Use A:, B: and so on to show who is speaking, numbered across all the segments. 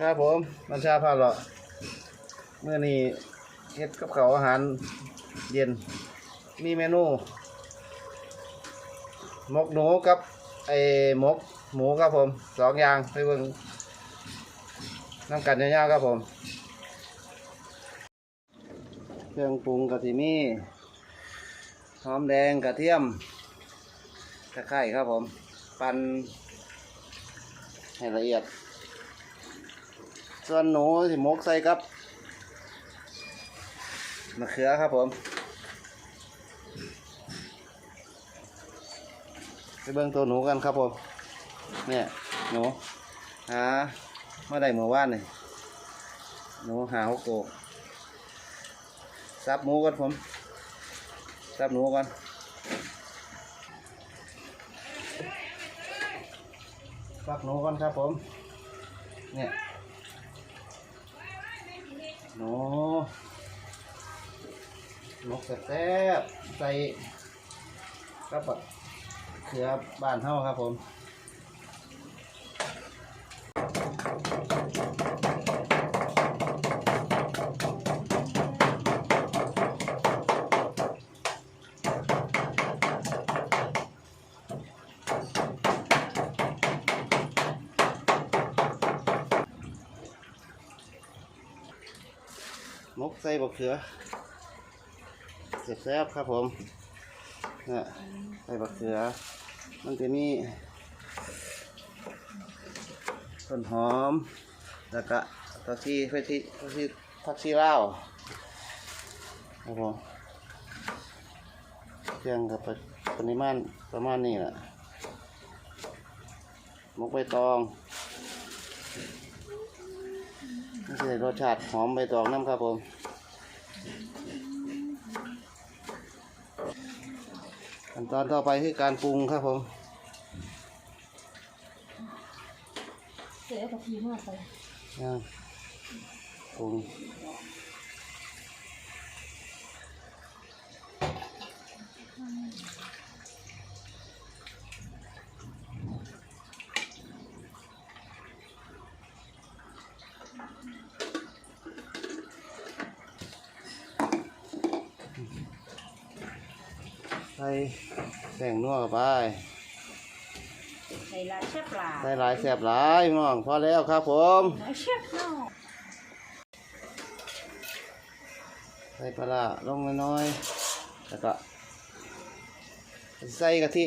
A: ครับผมบัญชาพาเลาะเมื่อนี้เฮ็ดกับเขาวอาหารเย็น มีเมนูหมกหนูกับไอ้หมกหมูครับผมสองอย่างไปเบิ่งน้ำกันยาวๆครับผม เครื่องปรุงกะทิมีหอมแดงกระเทียมตะไคร้ครับผม ปั่นให้ละเอียด ส่วนหนูสิมกใส่กับมะเขือครับผมไปเบิ่งตัวหนูกันครับผมเนี่ยหนูหาเมื่อใดเมื่อวานนี่หนูหาหกตัวซับหมูก่อนผมซับหนูก่อนซับหนูก่อนครับผมเนี่ย หนูนกแซ่บใส่กระปักเขือบ้านเฮาครับผม ใส่บกเขือแซ่บครับผมนะใส่บกเขือ มันจะมีต้นหอม แล้วก็ผักชีผักชีผักชีผักชีลาวครับผมเครื่องกับปริมาณประมาณนี้แหละมกใบตอง นี่คือรสชาติหอมใบตองน้ำครับผมขั้นตอนต่อไปคือการปรุงครับผม
B: เสียกะทิมากไป
A: ย่างปรุง ส่แป้งนัวเข้าไป
B: ใส่ลาเชฟปลา
A: ใส่หลายแสบหลายพี่น้องพอแล้วครับผม
B: ลาเชฟเนาะ
A: ใส่ปลาร้าลงน้อยๆแล้วก็ใส่กะทิ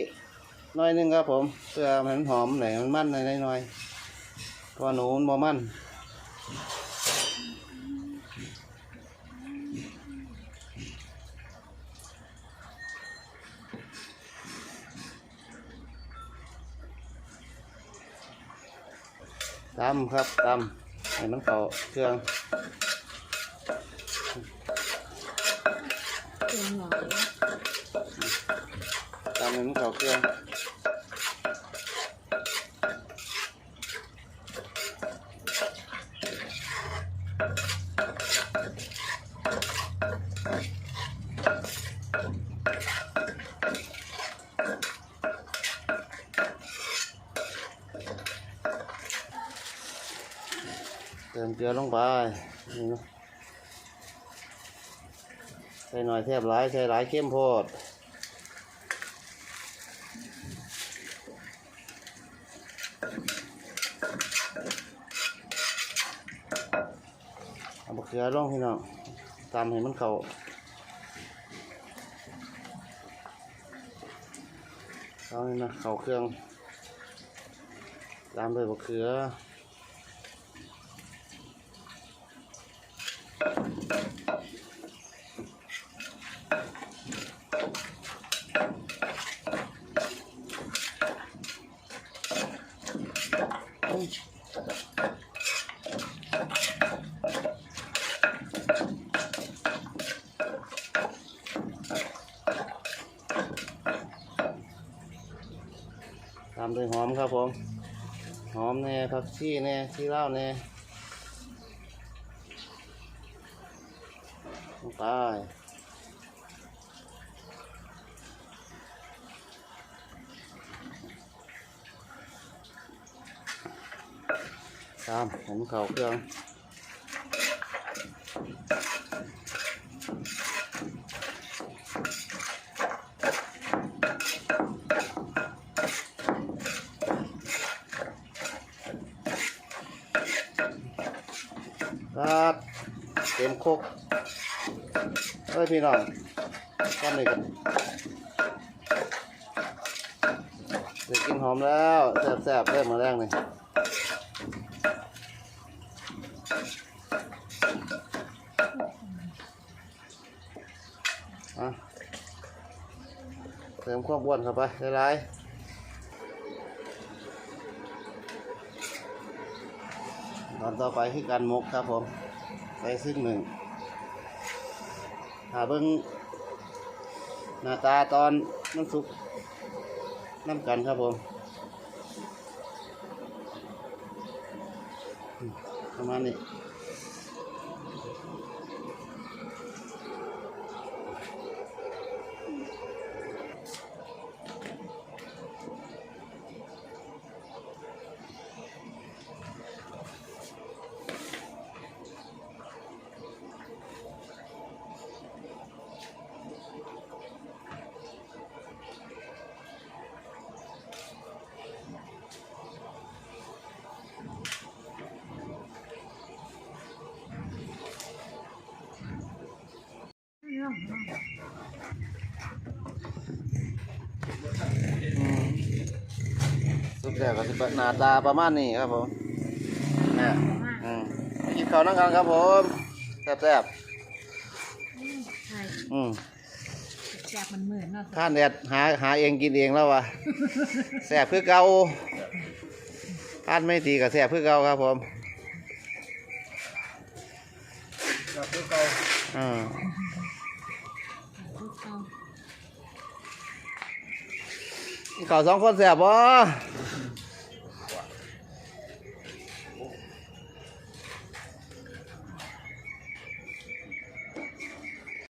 A: น้อยหนึงครับผมเพื่อให้มันหอมหน่อยมันมันหน่อยหน่อยๆเพราะหนูมันบ่มัน ตำครับตำให้มันเข้าเครื่อง
B: เป็นหน่อย
A: ตำให้มันเข้าเครื่อง ติมเกลือลงไปใส่หน่อยแทบหลายใส่หลายเข้มโพดเอาบะเขือลงพี่น้องตามให้มันเข้าเอานี่นะเข้าเครื่อง ตามด้วยบะเขือ ตามด้วยหอมครับผม หอมแน่ผักชีแน่ชีเล่าแน่ลงไป ตามผมเข่าเครื่องครับเต็มครกเฮ้ยพี่น้องก้อนหนึ่งกันเด็กกินหอมแล้วแซ่บๆเริ่มมาแรกเลย อะเติมความอ้วนเข้าไปหลายๆตอนต่อไปคือการมกครับผมไปซึ่งหนึ่งหาเบิ้งหน้าตาตอนมันสุกน้ำกันครับผม อื แล้วก็จะเป็นหน้าตาประมาณนี้ครับผมเนี่ยอืมไปกินข้าวนั่งกันครับผมแซ่บ
B: ใช่
A: ๆอืม
B: แจกมันเหมือนเนาะ
A: ข้านแดดหาหาเองกินเองแล้ววะแซ่บคือเก่าข้านไม่ตีกับแซ่บคือเก่าครับผม
C: กับพวกเรา
A: อ่า
B: ลูกเอา
A: กินข้าวสองคนแซ่บบ่
B: แ